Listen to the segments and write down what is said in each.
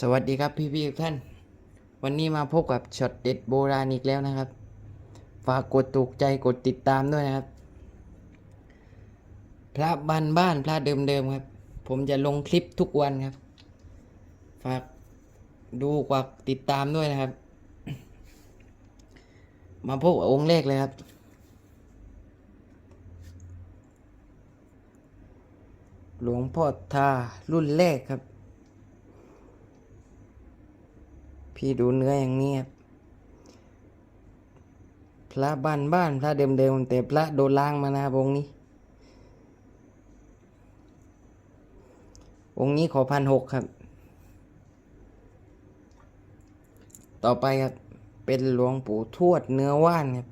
สวัสดีครับพี่ๆทุกท่าน วันนี้มาพบกับช็อตเด็ดโบราณอีกแล้วนะครับ ฝากกดถูกใจกดติดตามด้วยนะครับ พระบ้านบ้านพระเดิมๆครับ ผมจะลงคลิปทุกวันครับ ฝากดูกว่าติดตามด้วยนะครับ มาพบกับองค์แรกเลยครับ หลวงพ่อทารุ่นแรกครับ พี่ดูเนื้ออย่างนี้ครับพระบ้านบ้านพระเดิมๆแต่พระโดนล้างมานะครับองค์นี้ องค์นี้ขอพันหกครับ ต่อไปครับเป็นหลวงปู่ทวดเนื้อว่านครับ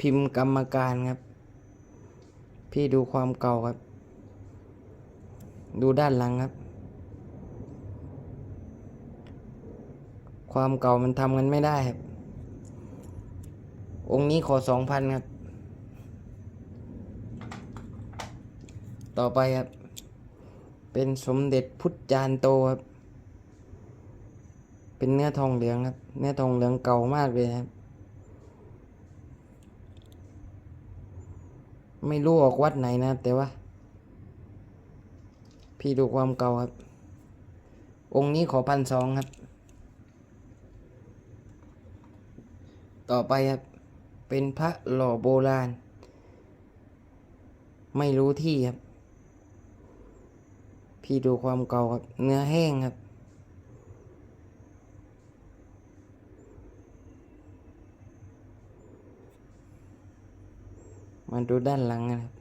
พิมพ์กรรมการครับ พี่ดูความเก่าครับ ดูด้านหลังครับ ความเก่ามันทำกันไม่ได้ครับ องค์นี้ขอสองพันครับ ต่อไปครับ เป็นสมเด็จพุทธจารย์โตครับ เป็นเนื้อทองเหลืองครับ เนื้อทองเหลืองเก่ามากเลยครับ ไม่รู้ออกวัดไหนนะแต่ว่า พี่ดูความเก่าครับ องค์นี้ขอพันสองครับ ต่อไปครับ เป็นพระหล่อโบราณ ไม่รู้ที่ครับ พี่ดูความเก่าครับ เนื้อแห้งครับ มาดูด้านหลังนะครับ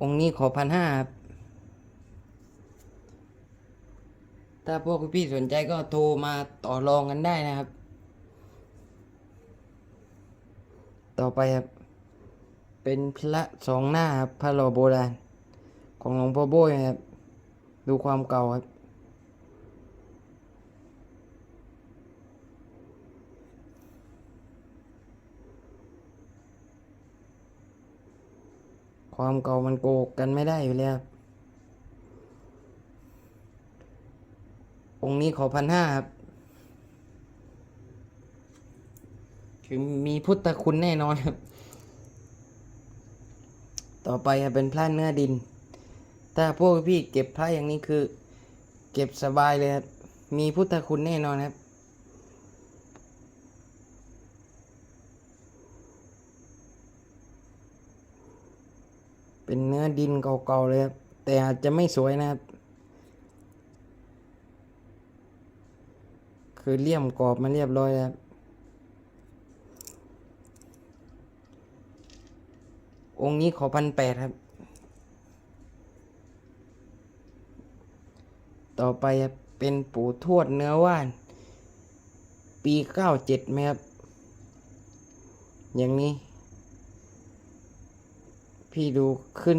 องค์นี้ขอพันห้าครับ ถ้าพวกพี่สนใจก็โทรมาต่อรองกันได้นะครับ ต่อไปครับ เป็นพระสองหน้าครับพระหล่อโบราณ ของหลวงพ่อโบยครับ ดูความเก่าครับความเก่ามันโกกกันไม่ได้อยู่แล้วครับ องค์นี้ขอพันห้าครับ คือมีพุทธคุณแน่นอนครับ ต่อไปครับเป็นพระเนื้อดิน ถ้าพวกพี่เก็บพระอย่างนี้คือ เก็บสบายเลยครับ มีพุทธคุณแน่นอนครับเป็นเนื้อดินเก่าๆเลยครับ แต่อาจจะไม่สวยนะครับ คือเลี่ยมกรอบมาเรียบร้อยแล้วครับองค์นี้ขอพันแปดครับ ต่อไปเป็นปู่ทวดเนื้อว่าน ปีเก้าเจ็ดไหมครับ อย่างนี้ พี่ดูขึ้น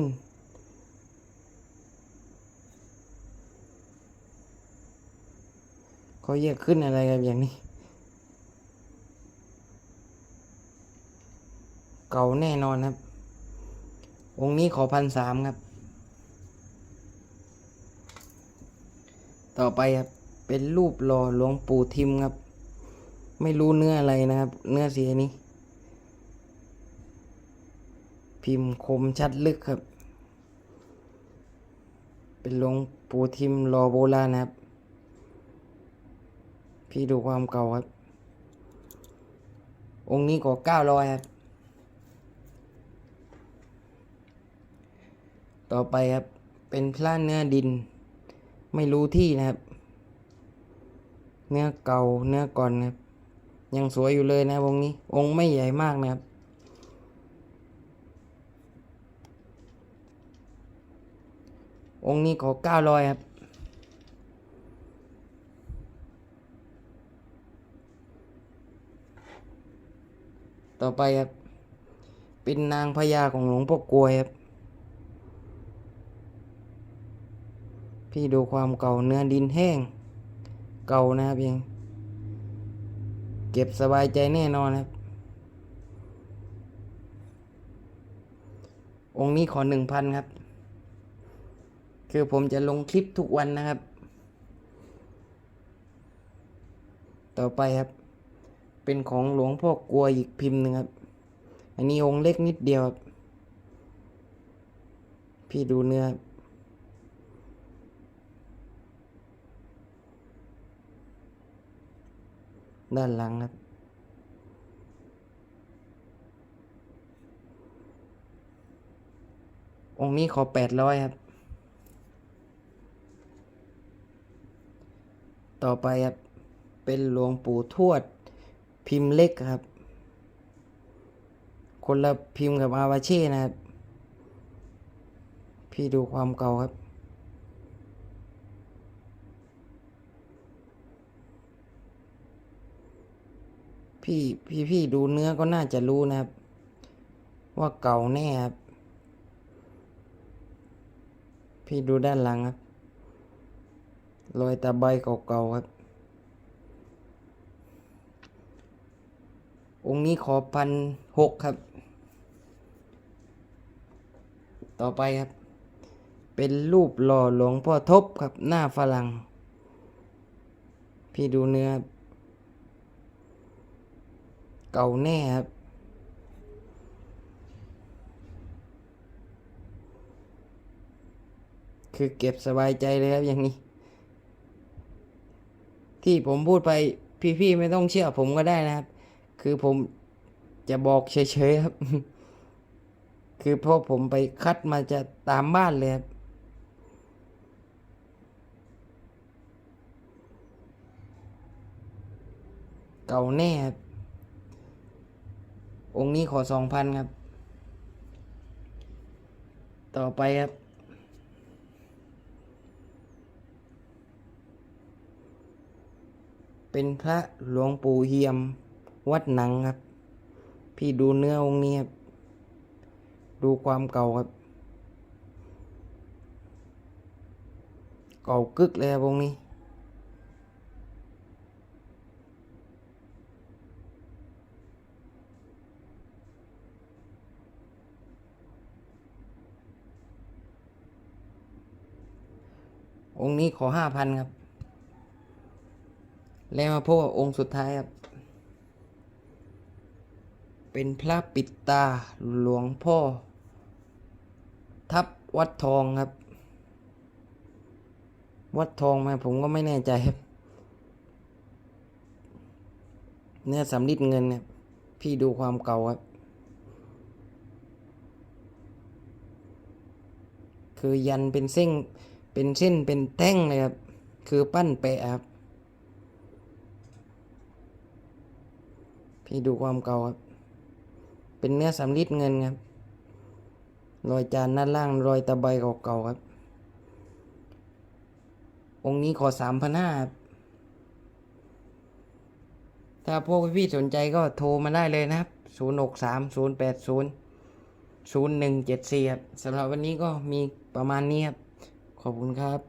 เขาเรียกขึ้นอะไรครับอย่างนี้ เก่าแน่นอนครับ องค์นี้ขอพันสามครับ ต่อไปครับ เป็นรูปหล่อหลวงปู่ทิมครับ ไม่รู้เนื้ออะไรนะครับ เนื้อสีนี้ พิมพ์คมชัดลึกครับ เป็นหลวงปู่ทิมหล่อโบราณนะครับ พี่ดูความเก่าครับ องค์นี้ก็เก้าร้อยครับ ต่อไปครับ เป็นพระเนื้อดิน ไม่รู้ที่นะครับ เนื้อเก่าเนื้อก่อนนะครับ ยังสวยอยู่เลยนะองค์นี้ องค์ไม่ใหญ่มากนะครับองค์นี้ขอเก้าร้อยครับ ต่อไปครับ เป็นนางพญาของหลวงพ่อกลวยครับ พี่ดูความเก่าเนื้อดินแห้ง เก่านะครับยังเก็บสบายใจแน่นอนครับ องค์นี้ขอหนึ่งพันครับ คือผมจะลงคลิปทุกวันนะครับ ต่อไปครับ เป็นของหลวงพ่อกลัวอีกพิมพ์หนึ่งครับ อันนี้องค์เล็กนิดเดียวครับ พี่ดูเนื้อด้านหลังครับ องค์นี้ขอแปดร้อยครับ ต่อไปครับ เป็นหลวงปู่ทวด พิมพ์เล็กครับ คนละพิมพ์กับอาวาเช่นะครับ พี่ดูความเก่าครับ พี่พี่พี่ดูเนื้อก็น่าจะรู้นะครับ ว่าเก่าแน่ครับ พี่ดูด้านหลังครับรอยตะไบเก่าๆครับ องค์นี้ขอพันหกครับ ต่อไปครับ เป็นรูปหล่อหลวงพ่อทบครับหน้าฝรั่ง พี่ดูเนื้อ เก่าแน่ครับคือเก็บสบายใจเลยครับอย่างนี้ ที่ผมพูดไปพี่ๆไม่ต้องเชื่อผมก็ได้นะครับ คือผมจะบอกเฉยๆครับ คือพราะผมไปคัดมาจะตามบ้านเลยครับเก่าแน่ครับ องค์นี้ขอสองพันครับ ต่อไปครับเป็นพระหลวงปู่เฮียม วัดหนังครับ พี่ดูเนื้อองค์นี้ครับดูความเก่าครับ เก่ากึกเลยครับองค์นี้ องค์นี้ขอห้าพันครับ แล้วมาพบกับองค์สุดท้ายครับ เป็นพระปิดตาหลวงพ่อ ทับวัดทองครับ วัดทองไหมาผมก็ไม่แน่ใจครับ เนื้อสำลิดเงินเนี่ยพี่ดูความเก่าครับ คือยันเป็นเส้นเป็นเส้นเป็นแท่งเลยครับ คือปั้นแปะครับ พี่ดูความเก่าครับ เป็นเนื้อสำลิดเงินครับ รอยจานด้านล่างรอยตะไบเก่าๆครับ องค์นี้ขอสามพันห้าถ้าพวกพี่ๆสนใจก็โทรมาได้เลยนะครับศูนย์หกสามศูนย์แปดศูนย์ศูนย์หนึ่งเจ็ดสี่ครับสำหรับวันนี้ก็มีประมาณนี้ครับ ขอบคุณครับ